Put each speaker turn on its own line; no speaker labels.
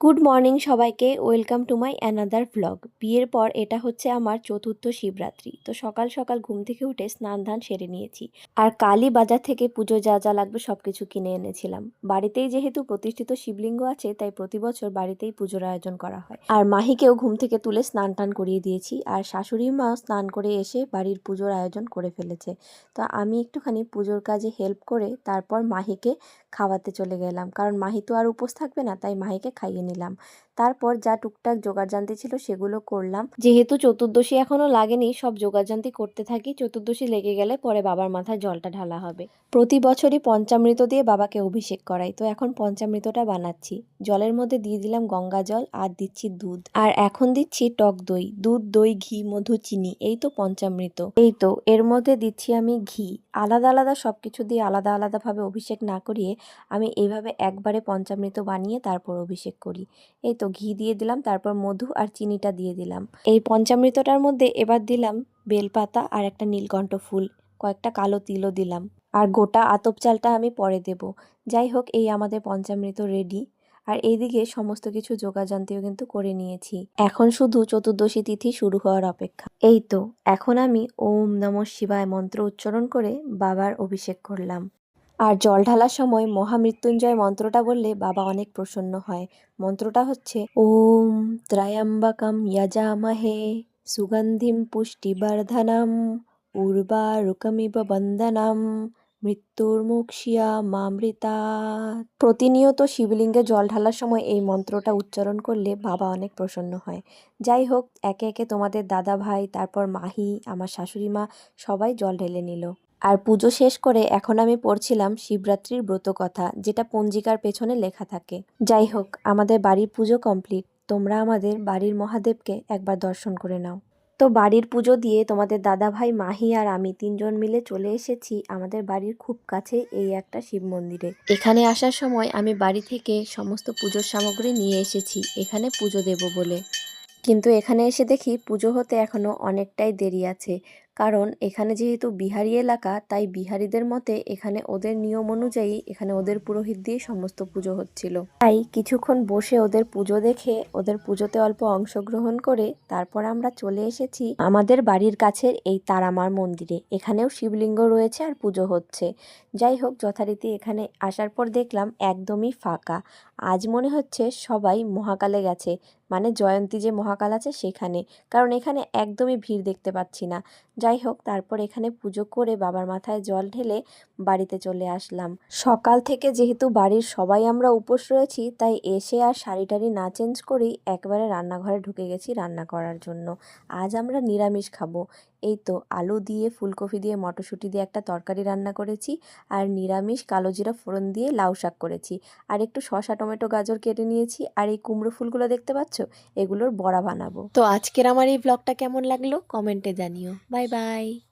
Good morning সবাইকে welcome to my another vlog বিয়ের পর এটা হচ্ছে আমার চতুর্থ শিবরাত্রি। তো সকাল সকাল ঘুম থেকে উঠে স্নান ধান সেরে নিয়েছি। আর কালী বাজার থেকে পুজো যা যা লাগবে সব কিছু কিনে এনেছিলাম। বাড়িতেই যেহেতু প্রতিষ্ঠিত শিবলিঙ্গ আছে, তাই প্রতি বছর বাড়িতেই পুজোর আয়োজন করা হয়। আর মাহিকেও ঘুম থেকে তুলে স্নান টান করিয়ে দিয়েছি। আর শাশুড়ি মা স্নান করে এসে বাড়ির পুজোর আয়োজন করে ফেলেছে। তো আমি একটুখানি পুজোর কাজে হেল্প করে তারপর মাহিকে খাওয়াতে চলে গেলাম। কারণ মাহি তো আর উপোস থাকবে না, তাই মাহিকে খাইয়ে নিলাম। তারপর যা টুকটাক জোগাড়জান্তি ছিল সেগুলো করলাম। যেহেতু চতুর্দশী এখনও লাগেনি, সব জোগাড়জান্তি করতে থাকি। চতুর্দশী লেগে গেলে পরে বাবার মাথায় জলটা ঢালা হবে। প্রতি বছরই পঞ্চামৃত দিয়ে বাবাকে অভিষেক করাই। তো এখন পঞ্চামৃতটা বানাচ্ছি। জলের মধ্যে দিয়ে দিলাম গঙ্গা জল আর দিচ্ছি দুধ। আর এখন দিচ্ছি টক দই। দুধ, দই, ঘি মধু চিনি এই তো পঞ্চামৃত। এই তো, এর মধ্যে দিচ্ছি আমি ঘি। আলাদা আলাদা সব কিছু দিয়ে আলাদা, আলাদাভাবে অভিষেক না করিয়ে আমি এইভাবে একবারে পঞ্চামৃত বানিয়ে তারপর অভিষেক করি। এই তো ঘি দিয়ে দিলাম, তারপর মধু আর চিনিটা দিয়ে দিলাম। এই পঞ্চামৃতটার মধ্যে এবার দিলাম বেলপাতা আর একটা নীলকণ্ঠ ফুল, কয়েকটা কালো তিলও দিলাম। আর গোটা আতপ চালটা আমি পরে দেব। যাই হোক, এই আমাদের পঞ্চামৃত রেডি আর এইদিকে সমস্ত কিছু যোগাযান্তিও কিন্তু করে নিয়েছি। এখন শুধু চতুর্দশী তিথি শুরু হওয়ার অপেক্ষা। এই তো, এখন আমি ওম নম শিবায় মন্ত্র উচ্চারণ করে বাবার অভিষেক করলাম। আর জল ঢালার সময় মহামৃত্যুঞ্জয় মন্ত্রটা বললে বাবা অনেক প্রসন্ন হয়। মন্ত্রটা হচ্ছে, ওম ত্রয়াম্বকম যজামহে সুগন্ধিম পুষ্টি পুষ্টিবর্ধনম উর্বারুকমিব বন্দনাম মৃত্যুর্মুক্ষিয়া মামৃতা। প্রতিনিয়ত শিবলিঙ্গে জল ঢালার সময় এই মন্ত্রটা উচ্চারণ করলে বাবা অনেক প্রসন্ন হয়। যাই হোক, একে একে তোমাদের দাদা ভাই, তারপর মাহি, আমার শাশুড়ি মা সবাই জল ঢেলে নিল। আর পুজো শেষ করে এখন আমি পড়ছিলাম শিবরাত্রির ব্রত কথা, যেটা পঞ্জিকার পেছনে লেখা থাকে। যাই হোক, আমাদের বাড়ির পুজো কমপ্লিট। তোমরা আমাদের বাড়ির মহাদেবকে একবার দর্শন করে নাও। তো বাড়ির পুজো দিয়ে তোমাদের দাদা ভাই মাহি আর আমি তিনজন মিলে চলে এসেছি আমাদের বাড়ির খুব কাছে এই একটা শিব মন্দিরে। এখানে আসার সময় আমি বাড়ি থেকে সমস্ত পুজোর সামগ্রী নিয়ে এসেছি, এখানে পুজো দেব বলে। কিন্তু এখানে এসে দেখি পুজো হতে এখনও অনেকটাই দেরি আছে। কারণ এখানে যেহেতু বিহারি এলাকা, তাই বিহারিদের মতে এখানে ওদের নিয়ম অনুযায়ী এখানে ওদের পুরোহিত দিয়ে সমস্ত পুজো হচ্ছিল। তাই কিছুক্ষণ বসে ওদের পুজো দেখে, ওদের পুজোতে অল্প অংশগ্রহণ করে তারপর আমরা চলে এসেছি আমাদের বাড়ির কাছের এই তারামার মন্দিরে। এখানেও শিবলিঙ্গ রয়েছে আর পুজো হচ্ছে। যাই হোক, যথারীতি এখানে আসার পর দেখলাম একদমই ফাঁকা। আজ মনে হচ্ছে সবাই মহাকালে গেছে। মানে জয়ন্তী যে মহাকাল আছে সেখানে। কারণ এখানে একদমই ভিড় দেখতে পাচ্ছি না। যাই হোক, তারপর এখানে পুজো করে বাবার মাথায় জল ঢেলে বাড়িতে চলে আসলাম। সকাল থেকে যেহেতু বাড়ির সবাই আমরা উপোস রয়েছি, তাই এসে আর শাড়ি টাড়ি না চেঞ্জ করেই একবারে রান্নাঘরে ঢুকে গেছি রান্না করার জন্য। আজ আমরা নিরামিষ খাব। এই তো আলু দিয়ে, ফুলকপি দিয়ে, মটরশুঁটি দিয়ে একটা তরকারি রান্না করেছি, আর নিরামিষ কালো জিরা ফোড়ন দিয়ে লাউ শাক করেছি। আর একটু শসা, টমেটো, গাজর কেটে নিয়েছি, আর এই কুমড়ো ফুলগুলো দেখতে পাচ্ছ? এগুলোর বড়া বানাবো। তো আজকের আমার এই ব্লগটা কেমন লাগল? কমেন্টে জানিও। Bye bye. Bye.